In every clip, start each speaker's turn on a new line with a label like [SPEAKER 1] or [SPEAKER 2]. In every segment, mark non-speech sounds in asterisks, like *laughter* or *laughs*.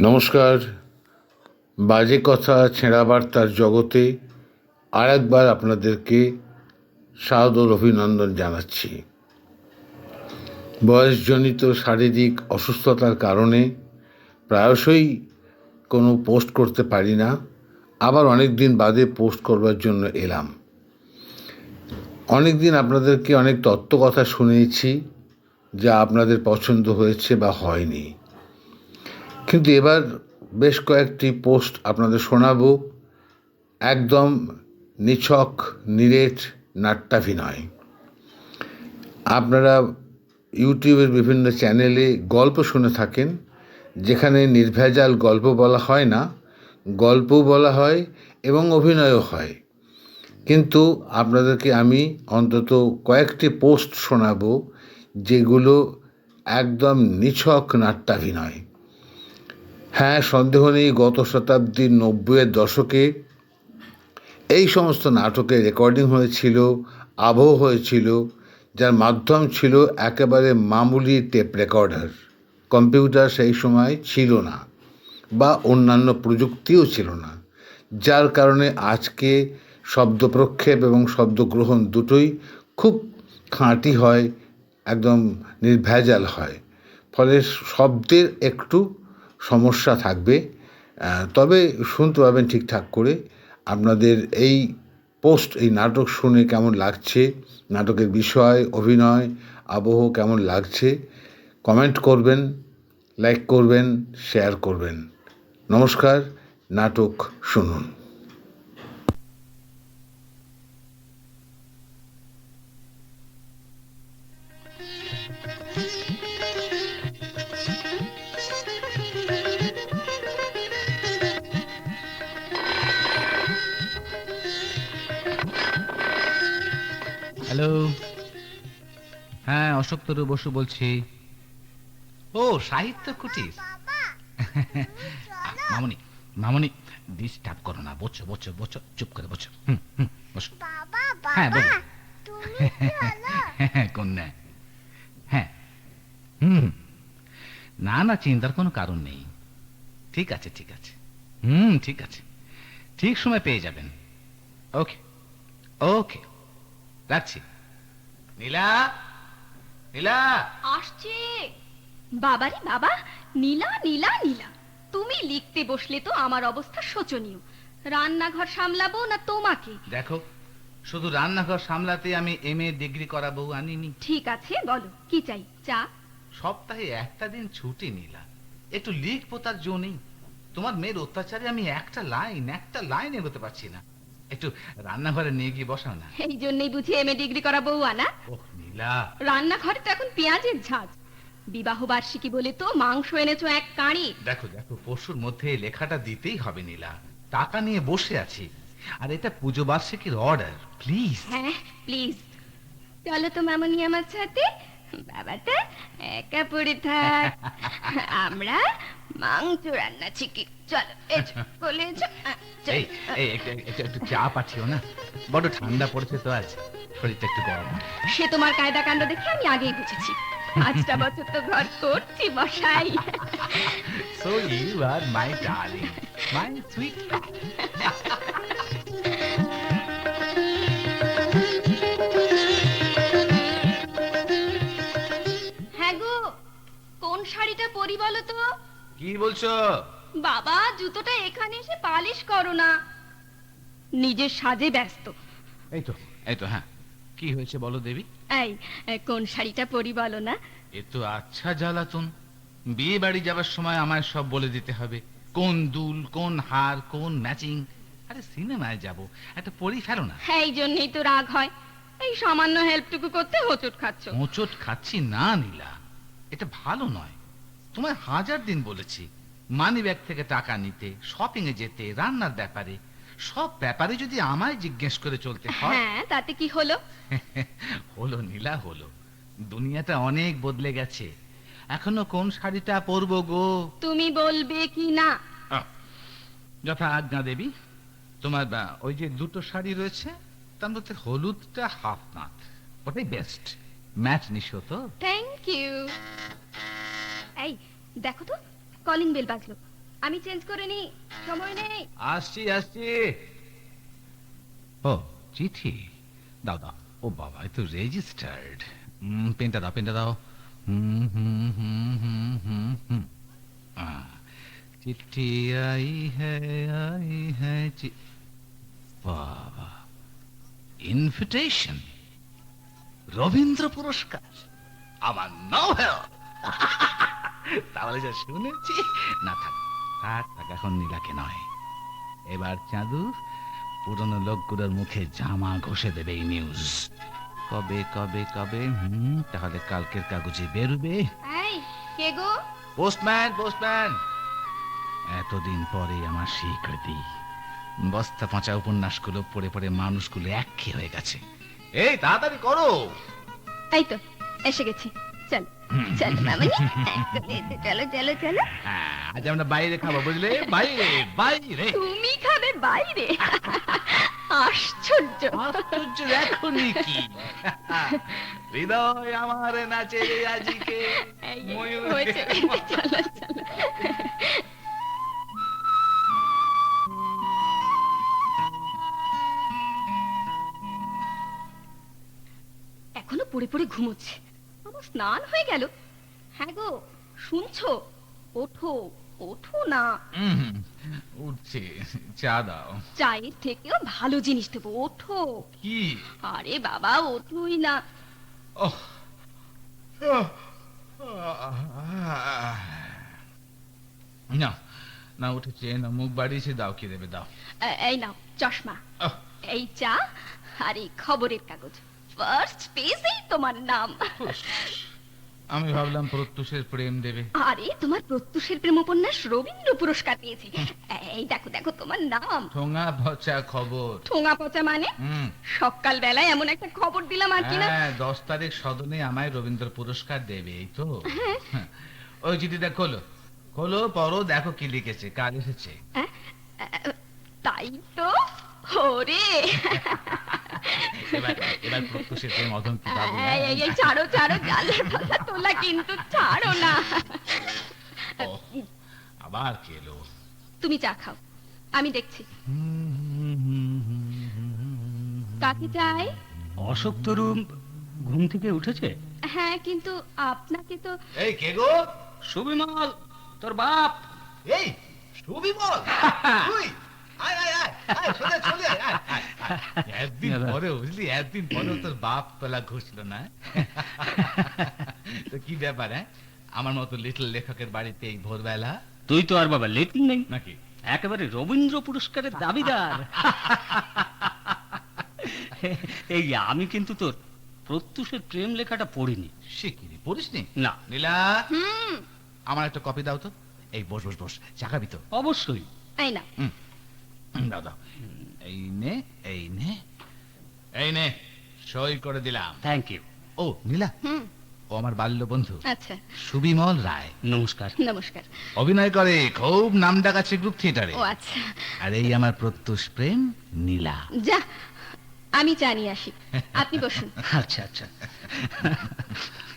[SPEAKER 1] নমস্কার। বাজে কথা, ছেঁড়া বার্তার জগতে আর একবার আপনাদেরকে সাদর অভিনন্দন জানাচ্ছি। বয়সজনিত শারীরিক অসুস্থতার কারণে প্রায়শই কোনো পোস্ট করতে পারি না। আবার অনেক দিন বাদে পোস্ট করবার জন্য এলাম। অনেক দিন আপনাদেরকে অনেক তত্ত্ব কথা শুনিয়েছি যা আপনাদের পছন্দ হয়েছে বা হয়নি। কিন্তু এবার বেশ কয়েকটি পোস্ট আপনাদের শোনাব। একদম নিছক, নিরেট নাট্যাভিনয়। আপনারা ইউটিউবের বিভিন্ন চ্যানেলে গল্প শুনে থাকেন, যেখানে নির্ভেজাল গল্প বলা হয় না, গল্পও বলা হয় এবং অভিনয়ও হয়। কিন্তু আপনাদেরকে আমি অন্তত কয়েকটি পোস্ট শোনাব, যেগুলো একদম নিছক নাট্যাভিনয়। হ্যাঁ সন্দেহ নেই গত শতাব্দীর নব্বইয়ের দশকে। এই সমস্ত নাটকের রেকর্ডিং হয়েছিল, আবহ হয়েছিল, যার মাধ্যম ছিল একেবারে মামুলি টেপ রেকর্ডার। কম্পিউটার সেই সময় ছিল না বা অন্যান্য প্রযুক্তিও ছিল না, যার কারণে আজকে শব্দ প্রক্ষেপ এবং শব্দ গ্রহণ দুটোই খুব খাঁটি হয়, একদম নির্ভেজাল হয়। ফলে শব্দের একটু সমস্যা থাকবে। তবে শুনতে পাবেন ঠিকঠাক করে আপনাদের এই পোস্ট, এই নাটক শুনে কেমন লাগছে, নাটকের বিষয়, অভিনয়, আবহ কেমন লাগছে কমেন্ট করবেন লাইক করবেন শেয়ার করবেন। নমস্কার, নাটক শুনুন।
[SPEAKER 2] হ্যালো। হ্যাঁ অশোক তরু বসু বলছি। ও সাহিত্য কুটির। মামনি মামনি ডিস্টার্ব করো না বসো বসো বসো চুপ করে বসো। হুম, হুম, বসো।
[SPEAKER 3] বাবা
[SPEAKER 2] হ্যাঁ, বলো। কন্যা। হ্যাঁ হুম। না না চিন্তার কোনো কারণ নেই। ঠিক আছে ঠিক আছে। হুম ঠিক আছে। ঠিক সময় পেয়ে যাবেন। ওকে ওকে। রাখছি নীলা নীলা
[SPEAKER 4] আসছে। বাবারে বাবা নীলা নীলা নীলা। তুমি লিখতে বসলে তো আমার অবস্থা শোচনীয়। রান্নাঘর সামলাবো না তোমাকে?
[SPEAKER 2] দেখো শুধু রান্নাঘর সামলাতে আমি এম এ ডিগ্রি করা বউ আনিনি।
[SPEAKER 4] ঠিক আছে বলো কি চাই? চা?
[SPEAKER 2] সপ্তাহে একটা দিন ছুটি নিলা। একটু লিখব তার জো নেই। তোমার মেয়ের অত্যাচারে আমি একটা লাইন একটা লাইন এগোতে পারছি না। একটু রান্নাঘরে নিয়ে গিয়ে বসাও না।
[SPEAKER 4] এই জন্যই বুঝি এমএ ডিগ্রি করা বউ আনা।
[SPEAKER 2] ওহ নীলা।
[SPEAKER 4] রান্নাঘরে তো এখন পেঁয়াজের ঝাঁজ। বিবাহ বার্ষিকী বলে তো মাংস এনেছো এক কাঁড়ি।
[SPEAKER 2] দেখো দেখো পরশুর মধ্যে লেখাটা দিতেই হবে নীলা। টাকা নিয়ে বসে আছি। আর এটা পুজো বার্ষিকীর অর্ডার প্লিজ।
[SPEAKER 4] হ্যাঁ প্লিজ। চলো তো মামনি আমার সাথে। বাবাটা একা পড়ে থাক। *laughs* আমরা মাংস রান্না শিখি। চলো এসো বলে এসো আহ, চলো।
[SPEAKER 2] এই এই একটু একটু একটু চা পাঠিও না? বড় ঠান্ডা পড়েছে তো আজ। শরীরটা একটু গরম।
[SPEAKER 4] সে তোমার কায়দা কাণ্ড দেখে আমি আগেই বুঝেছি। পাঁচটা বছর তো ঘর করছি মশাই।
[SPEAKER 2] So you are my darling, my sweet.
[SPEAKER 4] হ্যাঁ গো কোন শাড়িটা পরি বলো তো?
[SPEAKER 2] কি বলছো?
[SPEAKER 4] বাবা জুতোটা এখানে এসে পালিশ করো না। নিজের সাজে ব্যস্ত।
[SPEAKER 2] এই তো। এই তো হ্যাঁ। কি হয়েছে বলো দেবী?
[SPEAKER 4] এই কোন শাড়িটা পরি বলো না?
[SPEAKER 2] এ তো আচ্ছা জ্বালাতন। বিয়ে বাড়ি যাবার সময় আমায় সব বলে দিতে হবে। কোন দুল কোন হার কোন ম্যাচিং। আরে সিনেমায় যাব। একটা পরি ফেলো না।
[SPEAKER 4] হ্যাঁ এই জন্যই তো রাগ হয়। এই সামান্য হেল্পটুকু করতে হোঁচট খাচ্ছ।
[SPEAKER 2] মোচট খাচ্ছি না নীলা। এটা ভালো নয়। তোমায় হাজার দিন বলেছি। মানি ব্যাগ থেকে টাকা নিতে শপিং এ যেতে রান্নার ব্যাপারে সব ব্যাপারে যদি আমায় জিজ্ঞেস করে চলতে হয়।
[SPEAKER 4] হ্যাঁ তাতে কি হলো? *laughs*
[SPEAKER 2] হলো নীলা হলো। দুনিয়াটা অনেক বদলে গেছে। এখনও কোন শাড়িটা পরবো গো?
[SPEAKER 4] তুমি বলবে কি না?
[SPEAKER 2] যথা আজ্ঞা দেবী তোমার বা, ওই যে দুটো শাড়ি রয়েছে তার মধ্যে হলুদটা হাফ নাথ। ওটাই বেস্ট ম্যাচ নিশো তো?
[SPEAKER 4] থ্যাংক ইউ এই দেখো তো কলিং বেল বাজলো। আমি চেঞ্জ করে নি সময় নেই।
[SPEAKER 2] আসছি আসছি। ও, চিঠি। দাও দাও। ও বাবা, এ রেজিস্টার্ড পেনটা দাও পেনটা দাও। চিঠি আই হ্যায়, আই বাবা। ইনভিটেশন রবীন্দ্র পুরস্কার। আমার নোবেল *laughs* তাহলে যা শুনেছি। না থাক থাক থাক এখন নীলাকে নয়। এবার চাঁদু পুরনো লোকগুলোর মুখে জামা ঘষে দেবে এই নিউজ কবে কবে কবে? হুম তাহলে কালকের কাগজে বেরোবে।
[SPEAKER 4] এই কে গো?
[SPEAKER 2] Postman postman! এতদিন পরে আমার স্বীকৃতি। বস্তা পচা উপন্যাসগুলো পড়ে পড়ে মানুষগুলো একঘেয়ে হয়ে গেছে। এই তাড়াতাড়ি করো!
[SPEAKER 4] এই তো এসে গেছি। চল চল মামনি চলো চলো চলো।
[SPEAKER 2] হ্যাঁ, আজ আমরা বাইরে খাব বুঝলে? বাইরে বাইরে।
[SPEAKER 4] তুমি খাবে বাইরে। আশ্চর্য।
[SPEAKER 2] আশ্চর্য দেখনি কি? হৃদয় আমার নাচে আজিকে। ময়ূর *laughs*
[SPEAKER 4] চলো চলো। এখনও পড়ে পড়ে ঘুমোচ্ছে। স্নান হয়ে গেল। হ্যাঁ গো শুনছো? ওঠো ওঠো না।
[SPEAKER 2] উঠছে চা দাও।
[SPEAKER 4] চায়ের থেকেও ভালো জিনিস দেবো ওঠো।
[SPEAKER 2] কি?
[SPEAKER 4] আরে বাবা ওঠোই না।
[SPEAKER 2] না না উঠেছে না মুখ বাড়িয়েছে দাও কি দেবে দাও।
[SPEAKER 4] এই নাও চশমা। এই চা আর এই খবরের কাগজ। ফার্স্ট পেজেই তোমার নাম?
[SPEAKER 2] আমি ভাবলাম প্রত্যুষের প্রেম দেবে।
[SPEAKER 4] আরে তোমার প্রত্যুষের প্রেম উপন্যাস রবীন্দ্র পুরস্কার পেয়েছে। এই দেখো দেখো তোমার নাম।
[SPEAKER 2] ঠোঙা ভচা খবর।
[SPEAKER 4] ঠোঙা পচা মানে? সকাল বেলায় এমন একটা খবর দিলাম আর কি না?
[SPEAKER 2] হ্যাঁ দশ তারিখ সদনে আমায় রবীন্দ্র পুরস্কার দেবে এই তো। হ্যাঁ। ওই চিঠিটা খোলো। খোলো পড়ো দেখো কি লিখেছে কাল এসেছে
[SPEAKER 4] আহ, তাই তো। ওরে।
[SPEAKER 2] এবার এবার প্রত্যুষের প্রেম অধম পাবো না?
[SPEAKER 4] এই, এই, এই, ছাড়ো ছাড়ো জানলার পাতা তোলা কিন্তু ছাড়ো না।
[SPEAKER 2] আবার কে এলো?
[SPEAKER 4] তুমি চা খাও আমি দেখছি। কাকে চাই?
[SPEAKER 5] অশোক তরু ঘুম থেকে উঠেছে?
[SPEAKER 4] হ্যাঁ কিন্তু আপনাকে তো
[SPEAKER 2] এই কে গো?
[SPEAKER 5] সুবিমল তোর বাপ।
[SPEAKER 2] এই সুবিমল? *laughs* তুই? আয় আয় আয়। চলে চলে। একদিন পরে বুঝলি একদিন পরে তোর বাপ পেলা ঘুষলো না তো কি ব্যাপার হ্যাঁ? আমার মতো লিটল লেখকের বাড়িতে এই ভোরবেলা?
[SPEAKER 5] তুই তো আর বাবা লেটিন নেই।
[SPEAKER 2] নাকি?
[SPEAKER 5] একেবারে রবীন্দ্র পুরস্কারের দাবিদার। এই আমি কিন্তু তোর প্রত্যুষের প্রেম লেখাটা পড়িনি।
[SPEAKER 2] সে কি রে, পড়িসনি?
[SPEAKER 5] না।
[SPEAKER 2] নীলা
[SPEAKER 4] হুম।
[SPEAKER 2] আমার একটা কপি দাও তো। এই বস বস বস চাকাবি তো?
[SPEAKER 5] অবশ্যই।
[SPEAKER 4] এই না
[SPEAKER 2] হুম, দাও। এই নে এই নে এই নে সই করে দিলাম।
[SPEAKER 5] থ্যাংক ইউ
[SPEAKER 2] ও নীলা ও আমার বাল্য বন্ধু
[SPEAKER 4] আচ্ছা।
[SPEAKER 2] সুবিমল রায়।
[SPEAKER 5] নমস্কার।
[SPEAKER 4] নমস্কার।
[SPEAKER 2] অভিনয় করে খুব নাম ডাকাচ্ছে গ্রুপ থিয়েটারে
[SPEAKER 4] ও আচ্ছা।
[SPEAKER 2] আর এই আমার প্রত্যুষ প্রেম নীলা।
[SPEAKER 4] যা আমি নিয়ে আসি। আপনি বসুন। *laughs*
[SPEAKER 5] আচ্ছা আচ্ছা।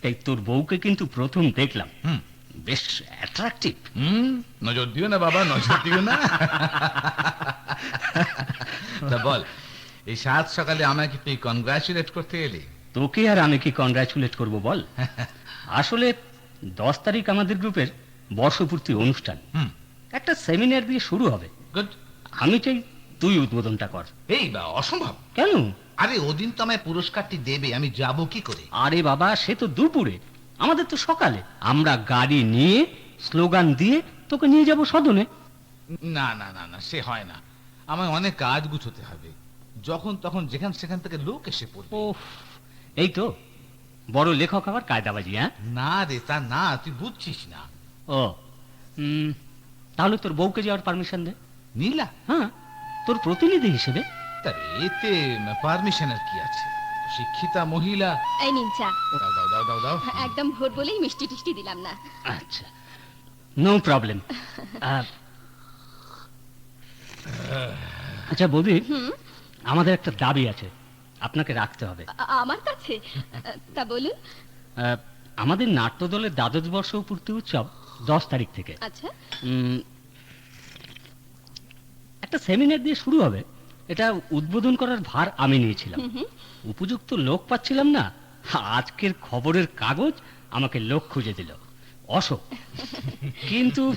[SPEAKER 5] এই তোর বউকে কিন্তু প্রথম দেখলাম।
[SPEAKER 2] হুম।
[SPEAKER 5] বেশ অ্যাট্রাকটিভ
[SPEAKER 2] হুম নজর দিও না বাবা নজর দিও না। *laughs* *laughs* তা বল এই সাত সকালে আমাকে তুই কনগ্রাচুলেট করতে এলি?
[SPEAKER 5] তোকে আর আমি কি কনগ্রাচুলেট করব বল? *laughs* আসলে দশ তারিখ আমাদের গ্রুপের বর্ষপূর্তি অনুষ্ঠান। একটা সেমিনার দিয়ে শুরু হবে।
[SPEAKER 2] গুড
[SPEAKER 5] আমি চাই তুই উদ্বোধনটা কর।
[SPEAKER 2] এই বা অসম্ভব।
[SPEAKER 5] কেন?
[SPEAKER 2] আরে ওদিন তো আমায় পুরস্কারটি দেবে আমি যাব কি করে?
[SPEAKER 5] আরে বাবা সে তো দুপুরে। আমাদের তো সকালে। আমরা গাড়ি নিয়ে স্লোগান দিয়ে তোকে নিয়ে যাব সদনে।
[SPEAKER 2] না না না না সে হয় না। আমায় অনেক কাজ গুছোতে হবে। যখন তখন যেখান সেখান থেকে লোক এসে পড়বে।
[SPEAKER 5] ও এই তো বড় লেখক আবার কায়দাবাজি হ্যাঁ?
[SPEAKER 2] না রে তা না তুই বুঝছিস না।
[SPEAKER 5] ও তাহলে তোর বউকে যাওয়ার পারমিশন দে।
[SPEAKER 2] নীলা?
[SPEAKER 5] হ্যাঁ তোর প্রতিনিধি হিসেবে।
[SPEAKER 2] তার এতে পারমিশন আর কি আছে? শিক্ষিতা মহিলা?
[SPEAKER 4] এই নিন চা।
[SPEAKER 2] দাও দাও দাও দাও দাও।
[SPEAKER 4] একদম ভোর বলেই মিষ্টি টিষ্টি দিলাম না।
[SPEAKER 5] আচ্ছা নো প্রবলেম আচ্ছা বৌদি আমাদের একটা দাবি আছে। আপনাকে রাখতে হবে।
[SPEAKER 4] আমার কাছে? তা বলুন।
[SPEAKER 5] আমাদের নাট্যদলের দ্বাদশ বর্ষ পূর্তি উৎসব দশ তারিখ থেকে।
[SPEAKER 4] আচ্ছা।
[SPEAKER 5] একটা সেমিনার দিয়ে শুরু হবে। এটা উদ্বোধন করার ভার আমি নিয়েছিলাম। উপযুক্ত লোক পাচ্ছিলাম না। আজকের খবরের কাগজ আমাকে লোক খুঁজে দিল। অশোক। *laughs* কিন্তু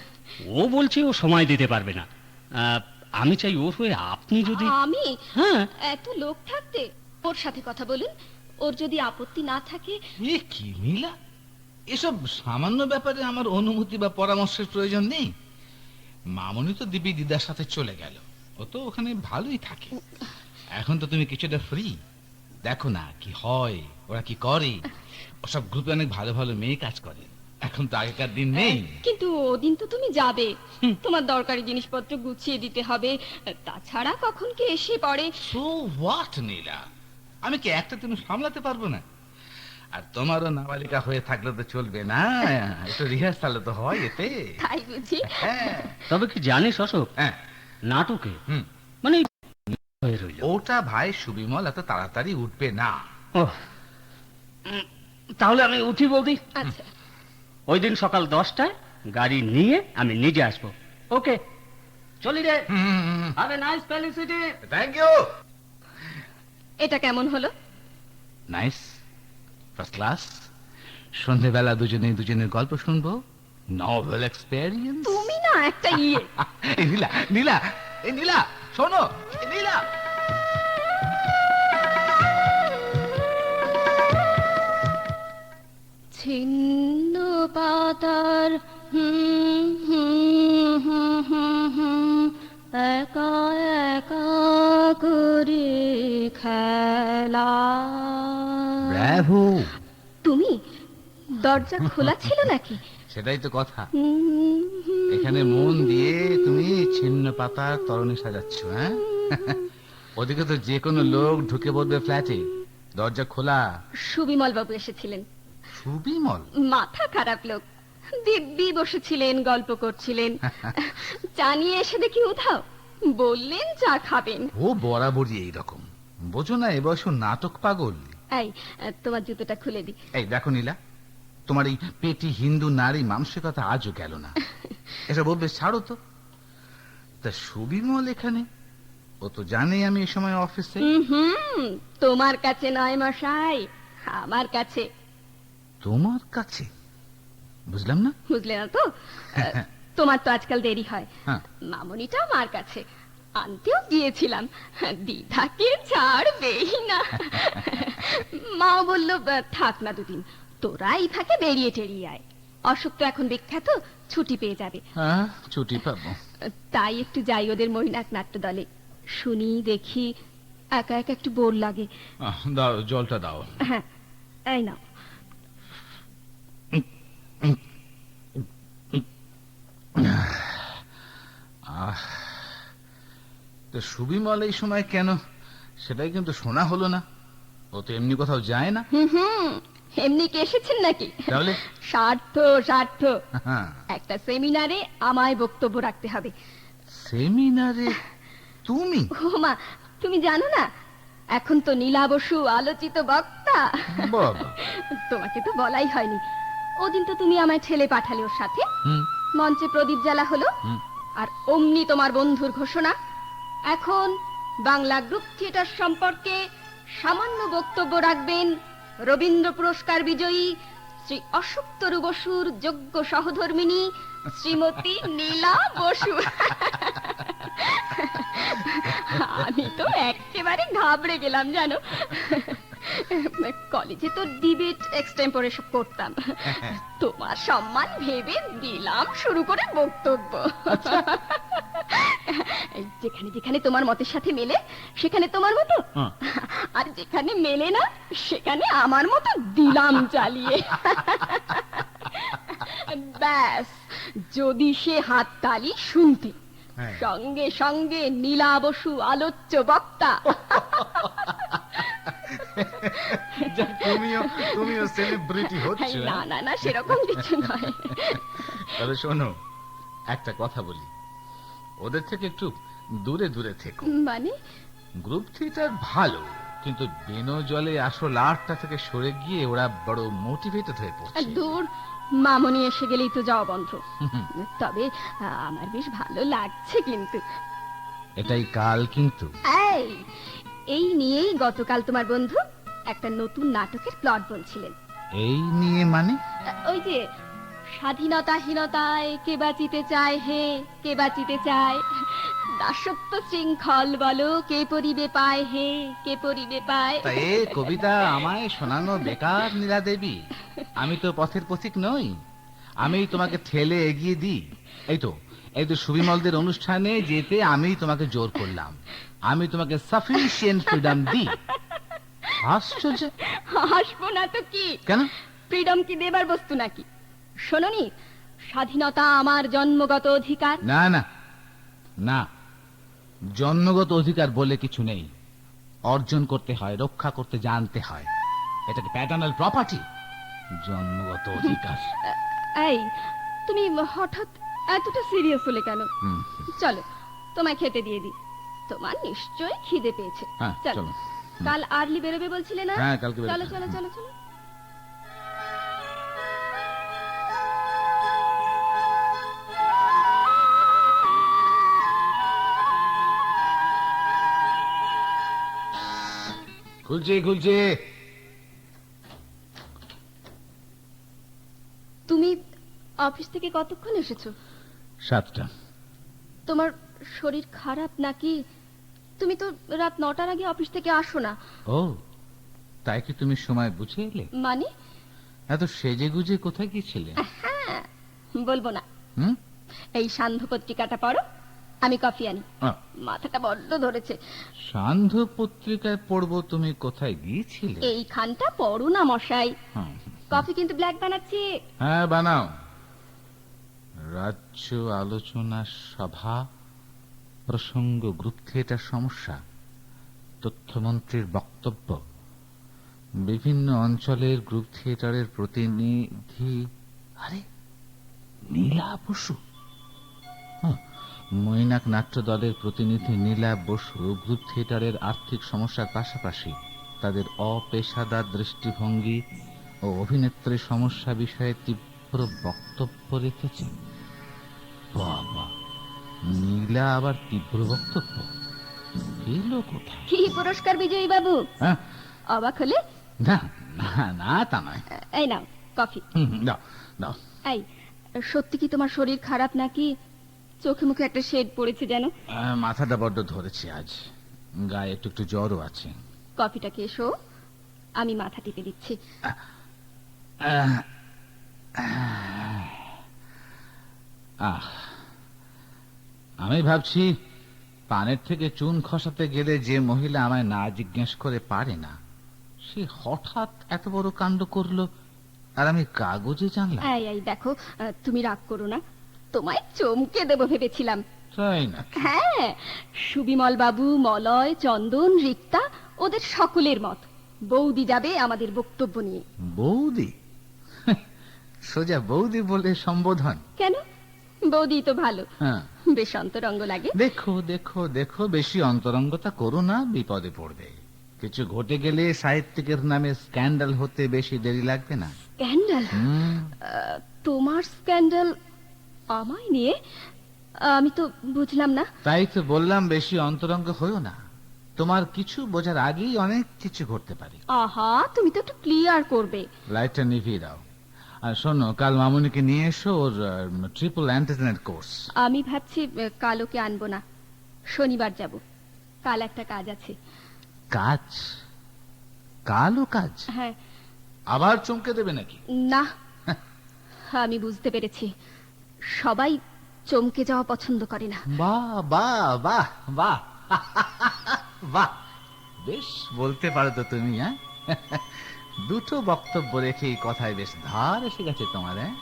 [SPEAKER 5] ও বলছে ও সময় দিতে পারবে না। আহ, আমি চাই ওর হয়ে আপনি যদি
[SPEAKER 4] আমি?
[SPEAKER 5] হ্যাঁ।
[SPEAKER 4] এত লোক থাকতে? ওর সাথে কথা বলুন। ওর যদি আপত্তি না থাকে
[SPEAKER 2] এ কি নীলা এসব সামান্য ব্যাপারে আমার অনুমতি বা পরামর্শের প্রয়োজন নেই। মামনি তো দিবি দিদার সাথে চলে গেল। ও তো ওখানে ভালোই থাকে। এখন তো তুমি কিছুটা ফ্রি দেখো না কি হয় ওরা কি করে। ওসব গ্রুপে অনেক ভালো ভালো মেয়ে কাজ করে। এখন তো আগেকার দিন নেই।
[SPEAKER 4] কিন্তু ওদিন তো তুমি যাবে। তোমার দরকারি জিনিসপত্র গুছিয়ে দিতে হবে। তাছাড়া কখন কি এসে পড়ে?
[SPEAKER 2] So what Neela? আমি কি একটা দিন সামলাতে পারব না? আর তোমারও নাবালিকা হয়ে থাকলে তো চলবে না। *laughs* একটু রিহার্সাল তো হয় এতে।
[SPEAKER 4] তাই বুঝি।
[SPEAKER 2] হ্যাঁ।
[SPEAKER 5] তবে কি জানিস অশোক?
[SPEAKER 2] হ্যাঁ।
[SPEAKER 5] নাটকে
[SPEAKER 2] হুম।
[SPEAKER 5] মানে হয়ে রইল।
[SPEAKER 2] ওটা ভাই সুবিমল এত তাড়াতাড়ি উঠবে না।
[SPEAKER 5] তাহলে আমি উঠি বৌদি।
[SPEAKER 4] আচ্ছা।
[SPEAKER 5] ওই দিন সকাল দশটায় গাড়ি নিয়ে আমি নিজে আসব। ওকে চলি রে। নাইস প্যালিসিটি
[SPEAKER 2] থ্যাংক ইউ
[SPEAKER 4] এটা কেমন হলো?
[SPEAKER 2] নাইস ফার্স্ট ক্লাস সন্ধেবেলা দুজনে দুজনের গল্প শুনব। নভেল এক্সপেরিয়েন্স
[SPEAKER 4] তুমি না একটা ইয়ে। *laughs*
[SPEAKER 2] নীলা নীলা এই নীলা শোনো নীলা।
[SPEAKER 4] হুম একা একা করে খেলা। তুমি দরজা খোলা ছিল *laughs* নাকি?
[SPEAKER 2] সেটাই তো কথা। এখানে মন দিয়ে তুমি ছিন্ন পাতার তরণী সাজাচ্ছ হ্যাঁ? ওদিকে তো যে কোনো লোক ঢুকে পড়বে ফ্ল্যাটে। দরজা খোলা।
[SPEAKER 4] সুবিমল বাবু এসেছিলেন।
[SPEAKER 2] সুবিমল?
[SPEAKER 4] মাথা খারাপ লোক। দিব্যি বসেছিলেন গল্প করছিলেন। *laughs* চা নিয়ে এসে দেখি উধাও। বললেন চা খাবেন।
[SPEAKER 2] ও বরাবরই এইরকম। বোঝো না এ বয়স নাটক পাগল।
[SPEAKER 4] এই তোমার জুতোটা খুলে দি।
[SPEAKER 2] এই দেখো নীলা তোমার এই পেটি হিন্দু নারী মানসিকতা আজও গেল না। *laughs* এসব অভ্যেস ছাড়ো তো। তা সুবিমল এখানে? ও তো জানে আমি এই সময় অফিসে।
[SPEAKER 4] হুম তোমার কাছে নয় মশাই আমার কাছে।
[SPEAKER 2] তোমার কাছে? বুঝলাম না?
[SPEAKER 4] বুঝলে না তো? তোমার তো আজকাল দেরি হয়।
[SPEAKER 2] হ্যাঁ।
[SPEAKER 4] মামনিটা আমার কাছে। আনতেও গিয়েছিলাম। দিদাকে ছাড়বেই না। মাও বলল থাক না দুদিন। তোরা এই ফাঁকে বেরিয়ে টেরিয়ে আয়। অশোক তো এখন বিখ্যাত ছুটি পেয়ে যাবে।
[SPEAKER 2] হ্যাঁ ছুটি পাবো।
[SPEAKER 4] তাই একটু যাই ওদের মৈনাক নাট্য দলে শুনি দেখি একা একা একটু বোর লাগে।
[SPEAKER 2] দাও জলটা দাও।
[SPEAKER 4] হ্যাঁ এই নাও।
[SPEAKER 2] তো সুবিমল এই সময় কেন? সেটাই কিন্তু শোনা হলো না। ও তো এমনি কোথাও যায় না।
[SPEAKER 4] হুম এমনি কি এসেছেন নাকি?
[SPEAKER 2] তাহলে?
[SPEAKER 4] স্বার্থ স্বার্থ
[SPEAKER 2] হ্যাঁ।
[SPEAKER 4] একটা সেমিনারে আমায় বক্তব্য রাখতে হবে।
[SPEAKER 2] সেমিনারে? তুমি?
[SPEAKER 4] ও মা তুমি জানো না এখন তো নীলা বসু আলোচিত বক্তা। তোমাকে তো বলাই হয়নি। ওদিন তো তুমি আমায় ছেলে পাঠালে ওর সাথে। মঞ্চে প্রদীপ জ্বালা হলো। আর অমনি তোমার বন্ধুর ঘোষণা। এখন বাংলা গ্রুপ থিয়েটার সম্পর্কে সামান্য বক্তব্য রাখবেন রবীন্দ্র পুরস্কার বিজয়ী শ্রী অশোক তরু বসুর যোগ্য সহধর্মিনী শ্রীমতী নীলা বসু। আমি তো একেবারে ঘাবড়ে গেলাম জানো। কলেজে তো ডিবেট এক্সটেম্পোর করতাম। তোমার সম্মান ভেবে দিলাম শুরু করে বক্তব্য। যেখানে যেখানে তোমার মতের সাথে মেলে সেখানে তোমার মতো।
[SPEAKER 2] হ্যাঁ।
[SPEAKER 4] আর যেখানে মেলে না সেখানে আমার মতো দিলাম চালিয়ে ব্যাস যদি সে হাততালি শুনতে
[SPEAKER 2] হ্যাঁ।
[SPEAKER 4] সঙ্গে সঙ্গে নীলা বসু আলোচ্য বক্তা। *laughs*
[SPEAKER 2] তুমিও তুমিও সেলিব্রিটি হচ্ছ
[SPEAKER 4] না না না সেরকম কিছু নয়।
[SPEAKER 2] তবে শোনো একটা কথা বলি। ওদের থেকে একটু দূরে দূরে থেকো।
[SPEAKER 4] মানে?
[SPEAKER 2] গ্রুপ থিয়েটার ভালো কিন্তু বেনো জলে আসল আর্টটা থেকে সরে গিয়ে ওরা বড় মোটিভেটেড হয়ে পড়ছে।
[SPEAKER 4] দূর মামনি এসে গেলেই তো যাওয়া বন্ধ। তবে আমার বেশ ভালো লাগছে কিন্তু।
[SPEAKER 2] এটাই কাল কিন্তু।
[SPEAKER 4] এই এই নিয়েই গতকাল তোমার বন্ধু একটা নতুন নাটকের প্লট বলছিলেন।
[SPEAKER 2] এই নিয়ে মানে?
[SPEAKER 4] ওই যে স্বাধীনতাহীনতায় কে বাঁচিতে চায় হে কে বাঁচিতে চায়? দাসত্ব শৃঙ্খল বলো কে পরিবে পায় হে কে পরিবে পায়?
[SPEAKER 2] তা এ কবিতা আমায় শোনানো বেকার নীলা দেবী। আমি তো পথের পথিক নই। আমি তোমাকে ঠেলে এগিয়ে দিই। এই তো এই তো সুবিমলদের অনুষ্ঠানে যেতে আমি তোমাকে জোর করলাম। আমি তোমাকে সাফিসিয়েন্ট ফ্রিডম দিই। আশ্চর্য
[SPEAKER 4] হাসবো না তো কি?
[SPEAKER 2] কেন?
[SPEAKER 4] ফ্রিডম কি দেবার বস্তু নাকি? শোনোনি স্বাধীনতা আমার জন্মগত অধিকার?
[SPEAKER 2] না না না জন্মগত অধিকার বলে কিছু নেই। অর্জন করতে হয় রক্ষা করতে জানতে হয়। এটাকে প্যাটার্নাল প্রপার্টি জন্মগত অধিকার। *laughs*
[SPEAKER 4] এই তুমি হঠাৎ এতটা সিরিয়াস হলে কেন? চলো তোমায় খেতে দিয়ে দিই। তোমার নিশ্চয়ই খিদে পেয়েছে।
[SPEAKER 2] হ্যাঁ,
[SPEAKER 4] চলো।
[SPEAKER 2] চলো।
[SPEAKER 4] কাল আর্লি বেরোবে বলছিলে না?
[SPEAKER 2] হ্যাঁ, কালকে
[SPEAKER 4] চলো চলো চলো চলো।
[SPEAKER 2] খুলছে খুলছে।
[SPEAKER 4] তুমি অফিস থেকে কতক্ষণ এসেছ?
[SPEAKER 2] সাতটা।
[SPEAKER 4] তোমার শরীর খারাপ নাকি? তুমি তো রাত নটার আগে অফিস থেকে আসো না।
[SPEAKER 2] ও তাই কি তুমি সময় বুঝে এলে?
[SPEAKER 4] মানে?
[SPEAKER 2] এত সেজে গুজে কোথায় গিয়েছিলে?
[SPEAKER 4] হ্যাঁ বলব না।
[SPEAKER 2] হুম?
[SPEAKER 4] এই সান্ধ্য পত্রিকাটা পড়ো আমি কফি আনি। মাথাটা বড্ড ধরেছে।
[SPEAKER 2] সান্ধ্য পত্রিকায় পড়ব তুমি কোথায় গিয়েছিলে?
[SPEAKER 4] এই খানটা পড়ো না মশাই। কফি কিন্তু ব্ল্যাক বানাচ্ছি।
[SPEAKER 2] হ্যাঁ বানাও। রাজ্য আলোচনা সভা প্রসঙ্গ গ্রুপ থিয়েটার সমস্যা। তথ্যমন্ত্রীর বক্তব্য। বিভিন্ন অঞ্চলের গ্রুপ থিয়েটারের প্রতিনিধি আরে, নীলা বসু। মৈনাক নাট্য দলের প্রতিনিধি নীলা বসু গ্রুপ থিয়েটারের আর্থিক সমস্যার পাশাপাশি তাদের অপেশাদার দৃষ্টিভঙ্গি ও অভিনেত্রী সমস্যা বিষয়ে তীব্র বক্তব্য রেখেছেন। বাবা। নীলা আবার তীব্র বক্তব্য। এলো কোথায়?
[SPEAKER 4] কি পুরস্কার বিজয়ী বাবু?
[SPEAKER 2] হ্যাঁ?
[SPEAKER 4] অবাক হলে?
[SPEAKER 2] না না না তা নয়।
[SPEAKER 4] এই নাও কফি। এই সত্যি কি তোমার শরীর খারাপ নাকি? চোখে মুখে একটা শেড পড়েছে যেন।
[SPEAKER 2] মাথাটা বড্ড ধরেছে আজ। গায়ে একটু একটু জ্বরও আছে।
[SPEAKER 4] কফিটাকে এসো। আমি মাথা টিপে দিচ্ছি।
[SPEAKER 2] আহ আমি ভাবছি পানের থেকে চুন খসাতে গেলে যে মহিলা আমায় না জিজ্ঞেস করে পারে না সে হঠাৎ এত বড় কাণ্ড করল আর আমি কাগজে জানলাম।
[SPEAKER 4] এই এই দেখো তুমি রাগ করো না তোমায় চমকে দেবো ভেবেছিলাম।
[SPEAKER 2] তাই না
[SPEAKER 4] হ্যাঁ সুবিমল বাবু মলয় চন্দন রিক্তা ওদের সকলের মত। বৌদি যাবে আমাদের বক্তব্য নিয়ে।
[SPEAKER 2] বৌদি? *laughs* সোজা বৌদি বলে সম্বোধন।
[SPEAKER 4] কেন? বৌদি তো ভালো।
[SPEAKER 2] হ্যাঁ।
[SPEAKER 4] বেশ অন্তরঙ্গ লাগে।
[SPEAKER 2] দেখো দেখো দেখো বেশি অন্তরঙ্গতা করো না বিপদে পড়বে। কিছু ঘটে গেলে সাহিত্যিকের নামে স্ক্যান্ডাল হতে বেশি দেরি লাগবে না।
[SPEAKER 4] স্ক্যান্ডাল? তোমার স্ক্যান্ডাল আমায় নিয়ে? আমি তো বুঝলাম না।
[SPEAKER 2] তাই তো বললাম বেশি অন্তরঙ্গ হয়েও না। তোমার কিছু বোঝার আগেই অনেক কিছু ঘটতে পারে।
[SPEAKER 4] আহা তুমি তো একটু ক্লিয়ার করবে।
[SPEAKER 2] লাইটটা নিভিয়ে দাও। আর শোনো কাল মামুনিকে নিয়ে এসো ওর ট্রিপল অ্যান্টিজেনের কোর্স
[SPEAKER 4] আমি ভাবছি কাল ওকে আনব না। শনিবার যাব। কাল একটা কাজ আছে।
[SPEAKER 2] কাজ? কালও কাজ?
[SPEAKER 4] হ্যাঁ।
[SPEAKER 2] আবার চমকে দেবে নাকি?
[SPEAKER 4] না। *laughs* আমি বুঝতে পেরেছি। সবাই চমকে যাওয়া পছন্দ করে না।
[SPEAKER 2] বাহ বাহ বাহ বাহ। *laughs* বাহ। বেশ বলতে পারো তো তুমি হ্যাঁ? *laughs* দুটো বক্তব্য রেখে এই কথায় বেশ ধার এসে গেছে তোমার হ্যাঁ?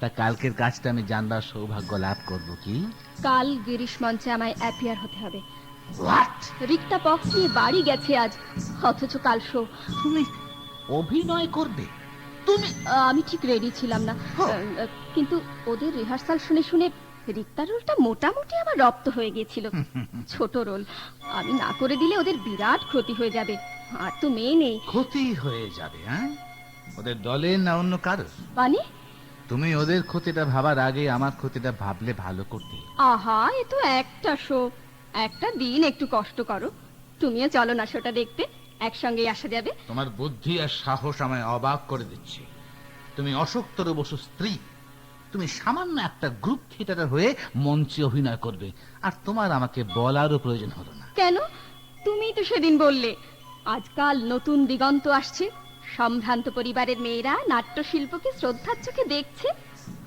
[SPEAKER 2] তা কালকের কাজটা আমি জানবার সৌভাগ্য লাভ করব কি?
[SPEAKER 4] কাল গিরিশ মঞ্চে আমায় অ্যাপিয়ার হতে হবে।
[SPEAKER 2] হোয়াট
[SPEAKER 4] রিক্তা পক্স নিয়ে বাড়ি গেছে আজ। অথচ কাল শো।
[SPEAKER 2] তুমি অভিনয় করবে? তুমি
[SPEAKER 4] আমি ঠিক রেডি ছিলাম না। কিন্তু ওদের রিহার্সাল শুনে শুনে রিক্তার রোলটা মোটামুটি আমার রপ্ত হয়ে গিয়েছিল। *laughs* ছোট রোল। আমি না করে দিলে ওদের বিরাট ক্ষতি হয়ে যাবে। আর তো মেয়ে নেই।
[SPEAKER 2] ক্ষতি হয়ে যাবে হ্যাঁ? ওদের দলের না অন্য কারও
[SPEAKER 4] মানে?
[SPEAKER 2] তুমি ওদের ক্ষতিটা ভাবার আগে আমার ক্ষতিটা ভাবলে ভালো করতে।
[SPEAKER 4] আহা এ তো একটা শো। একটা দিন একটু কষ্ট করো। তুমিও চলো না শোটা দেখতে। একসঙ্গেই আসা যাবে।
[SPEAKER 2] তোমার বুদ্ধি আর সাহস আমায় অবাক করে দিচ্ছে। তুমি অশোকতর বসু স্ত্রী। তুমি সামান্য একটা গ্রুপ থিয়েটারের হয়ে মঞ্চে অভিনয় করবে। আর তোমার আমাকে বলারও প্রয়োজন হলো না।
[SPEAKER 4] কেন? তুমি তো সেদিন বললে আজকাল নতুন দিগন্ত আসছে। সম্ভ্রান্ত পরিবারের মেয়েরা নাট্যশিল্পকে শ্রদ্ধার চোখে দেখছে।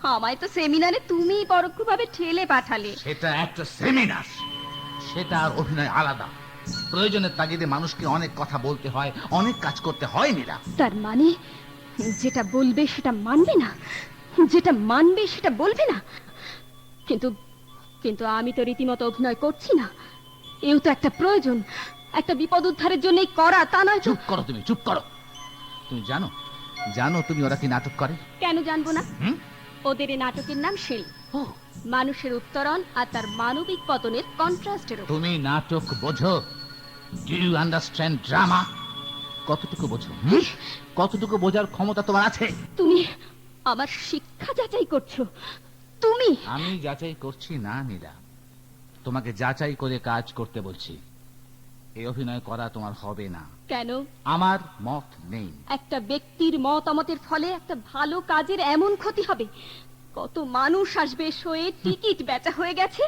[SPEAKER 4] আমায় তো সেমিনারে তুমিই পরোক্ষভাবে ঠেলে পাঠালে।
[SPEAKER 2] সেটা একটা সেমিনার সেটা আর অভিনয় আলাদা। প্রয়োজনের তাগিদে মানুষকে অনেক কথা বলতে হয় অনেক কাজ করতে হয় নীলা
[SPEAKER 4] তার মানে যেটা বলবে সেটা মানবে না? যেটা মানবে সেটা বলবে না। কিন্তু কিন্তু আমি তো রীতিমতো অভিনয় করছি না। এও তো একটা প্রয়োজন। একটা বিপদ উদ্ধারের জন্যই করা তা নয়
[SPEAKER 2] চুপ করো তুমি চুপ করো। তুমি জানো জানো তুমি ওরা কি নাটক করে?
[SPEAKER 4] কেন জানব না? ওদের এই নাটকের নাম শিল্প
[SPEAKER 2] ও।
[SPEAKER 4] মানুষের উত্তরণ আর তার মানবিক পতনের কন্ট্রাস্টের
[SPEAKER 2] তুমি নাটক বোঝো। ডু ইউ আন্ডারস্ট্যান্ড ড্রামা কতটুকু বোঝো কতটুকু বোঝার ক্ষমতা তোমার আছে?
[SPEAKER 4] তুমি আমার শিক্ষা যাচাই করছ। তুমি?
[SPEAKER 2] আমি যাচাই করছি না নীলা। তোমাকে যাচাই করে কাজ করতে বলছি। এই অভিনয় করা তোমার হবে না।
[SPEAKER 4] কেন?
[SPEAKER 2] আমার মত নেই।
[SPEAKER 4] একটা ব্যক্তির মতামতের ফলে একটা ভালো কাজের এমন ক্ষতি হবে। কত মানুষ আসবে শোয়ে টিকিট বেচা হয়ে গেছে।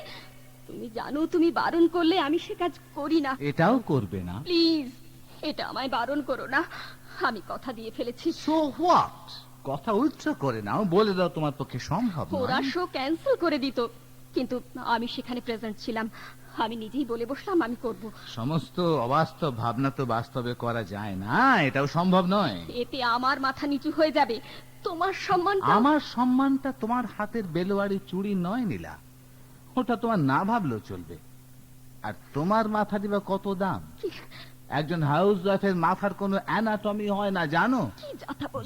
[SPEAKER 4] তুমি জানো তুমি বারণ করলে আমি সে কাজ করি না।
[SPEAKER 2] এটাও করবে না।
[SPEAKER 4] প্লিজ এটা আমায় বারণ করো না। আমি কথা দিয়ে ফেলেছি।
[SPEAKER 2] সো হোয়াট কথা উল্টো করে নাও বলে দাও তোমার পক্ষে সম্ভব
[SPEAKER 4] ওরা শো ক্যান্সেল করে দিত কিন্তু আমি সেখানে প্রেজেন্ট ছিলাম। আমি নিজেই বলে বসলাম আমি করব।
[SPEAKER 2] সমস্ত অবাস্তব ভাবনা তো বাস্তবে করা যায় না এটাও সম্ভব নয়।
[SPEAKER 4] এতে আমার মাথা নিচু হয়ে যাবে। তোমার সম্মান
[SPEAKER 2] আমার সম্মানটা তোমার হাতের বেলোয়ারি চুড়ি নয় নীলা। ওটা তোমার না ভাবলেও চলবে। আর তোমার মাথা দিবা কত দাম? একজন হাউস ওয়াইফের মাথার কোনো অ্যানাটমি হয় না জানো?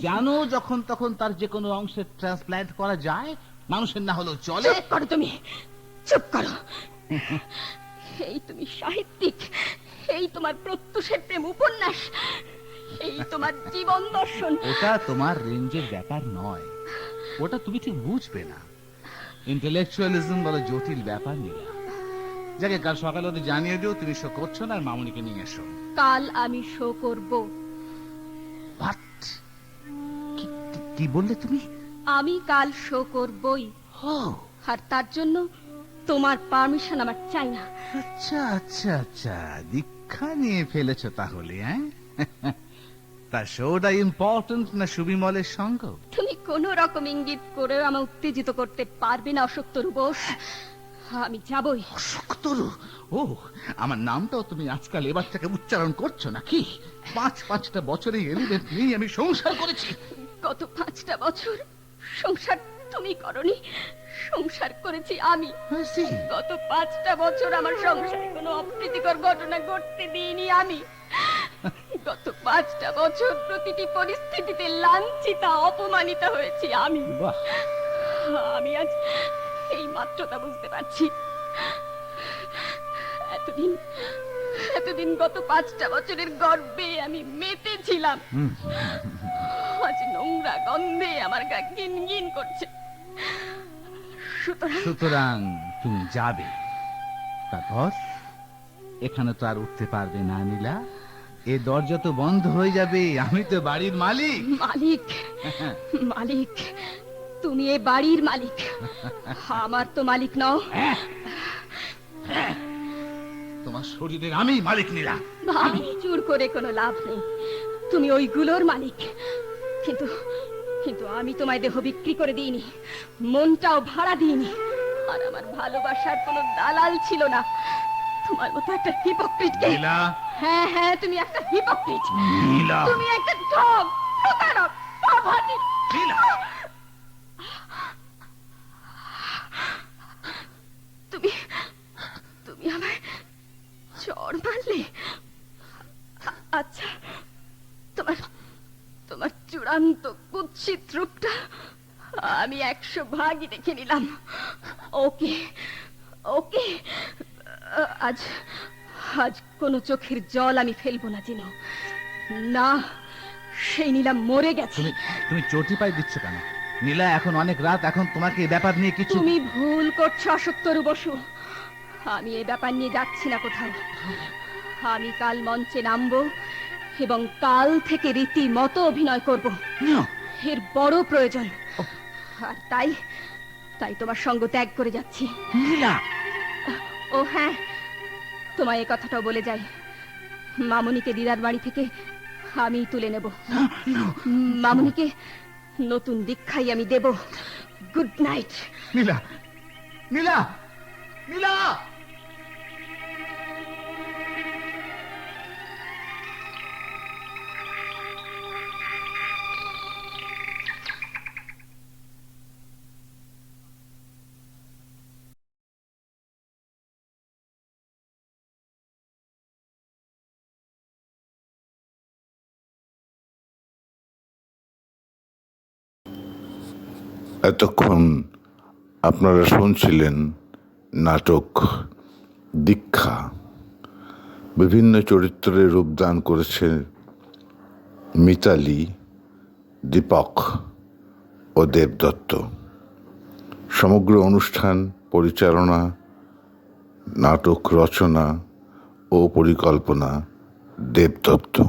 [SPEAKER 2] জানো যখন তখন তার যে কোনো অংশের ট্রান্সপ্ল্যান্ট করা যায় মানুষের না হলেও চলে।
[SPEAKER 4] চুপ করো তুমি। চুপ করো। এই তুমি সাহিত্যিক। এই তোমার প্রত্যুষের প্রেম উপন্যাস। এই তোমার জীবন দর্শন।
[SPEAKER 2] ওটা তোমার রেঞ্জের ব্যাপার নয়। ওটা তুমি ঠিক বুঝবে না। ইন্টেলেকচুয়ালিজম বলে জটিল ব্যাপার নিলা যাকে কাল সকালে ওদের জানিয়ে দিও তুমি শো করছ না আর মামুনিকে নিয়ে এসো।
[SPEAKER 4] কাল আমি শো করব।
[SPEAKER 2] What? কি- কি- কি বললে তুমি?
[SPEAKER 4] আমি কাল শো করবই।
[SPEAKER 2] ও।
[SPEAKER 4] আর তার জন্য তোমার পারমিশন আমার চাই না।
[SPEAKER 2] আচ্ছা আচ্ছা আচ্ছা দীক্ষা নিয়ে ফেলেছো তাহলে হ্যাঁ? তা শোটা ইম্পর্টেন্ট না সুবিমলের সঙ্গ?
[SPEAKER 4] তুমি কোন রকম ইঙ্গিত করে আমার উত্তেজিত করতে পারবে না অশোক তরু বোস আমি যাবই।
[SPEAKER 2] অশোকতরু ও আমার নামটাও তুমি আজকাল এবার থেকে উচ্চারণ করছ নাকি? পাঁচ পাঁচটা বছরে এলিমেন্ট নেই আমি সংসার করেছি।
[SPEAKER 4] গত পাঁচটা বছর সংসার তুমি করনি সংসার করেছি আমি। গত পাঁচটা বছর আমার সংসারে কোনো অপ্রীতিকর ঘটনা ঘটতে দিইনি আমি। গত পাঁচটা বছর প্রতিটি পরিস্থিতিতে লাঞ্ছিতা অপমানিতা হয়েছি আমি। আমি আজ এই মাত্রটা বুঝতে পারছি। এতদিন এতদিন গত পাঁচটা বছরের গর্বে আমি মেতেছিলাম আজ নোংরা গন্ধে আমার গা গিন গিন করছে। সুতরাং
[SPEAKER 2] সুতরাং তুমি যাবে। তারপর? এখানে তো আর উঠতে পারবে না নীলা। এ দরজা তো বন্ধ হয়ে যাবে। আমি তো বাড়ির মালিক।
[SPEAKER 4] মালিক মালিক। তুমি এ বাড়ির মালিক। আমার তো মালিক নও।
[SPEAKER 2] তোমার শরীরের আমি মালিক নীলা
[SPEAKER 4] ভাবি চুর করে কোনো লাভ নেই। তুমি ওইগুলোর মালিক। কিন্তু কিন্তু আমি তোমায় দেহ বিক্রি করে দিইনি। মনটাও ভাড়া দিইনি। আর আমার ভালোবাসার কোনো দালাল ছিল না। তোমার মতো একটা হিপোক্রিটকে
[SPEAKER 2] নীলা
[SPEAKER 4] হ্যাঁ হ্যাঁ তুমি একটা হিপোক্রিট।
[SPEAKER 2] নীলা
[SPEAKER 4] তুমি একটা ঠক প্রতারক।
[SPEAKER 2] নীলা
[SPEAKER 4] তুমি তুমি আমায় চড় মারলে আচ্ছা তোমার তোমার চূড়ান্ত কুৎসিত রূপটা আমি একশো ভাগই দেখে নিলাম। ওকে ওকে আজ আজ কোনো চোখের জল আমি ফেলব না যেন না সেই নিলাম মরে গেছে।
[SPEAKER 2] তুমি তুমি চটি পাই দিচ্ছ কেন? নীলা এখন অনেক রাত এখন তোমাকে এই ব্যাপার নিয়ে কিছু
[SPEAKER 4] তুমি ভুল করছ অসত্যরু বসু আমি এই ব্যাপার নিয়ে যাচ্ছি না কোথাও। আমি কাল মঞ্চে নামবো এবং কাল থেকে রীতি মতো অভিনয় করব। এর বড় প্রয়োজন। আর তাই তাই তোমার সঙ্গ ত্যাগ করে যাচ্ছি। ও হ্যাঁ তোমায় এই কথাটাও বলে যাই। মামুনিকে দিদার বাড়ি থেকে আমি তুলে নেব। মামুনিকে নতুন দীক্ষাই আমি দেব। Good night.
[SPEAKER 2] নীলা। নীলা। নীলা।
[SPEAKER 1] এতক্ষণ আপনারা শুনছিলেন নাটক দীক্ষা। বিভিন্ন চরিত্রে রূপদান করেছে মিতালি, দীপক ও দেবদত্ত। সমগ্র অনুষ্ঠান পরিচালনা, নাটক রচনা ও পরিকল্পনা দেবদত্ত।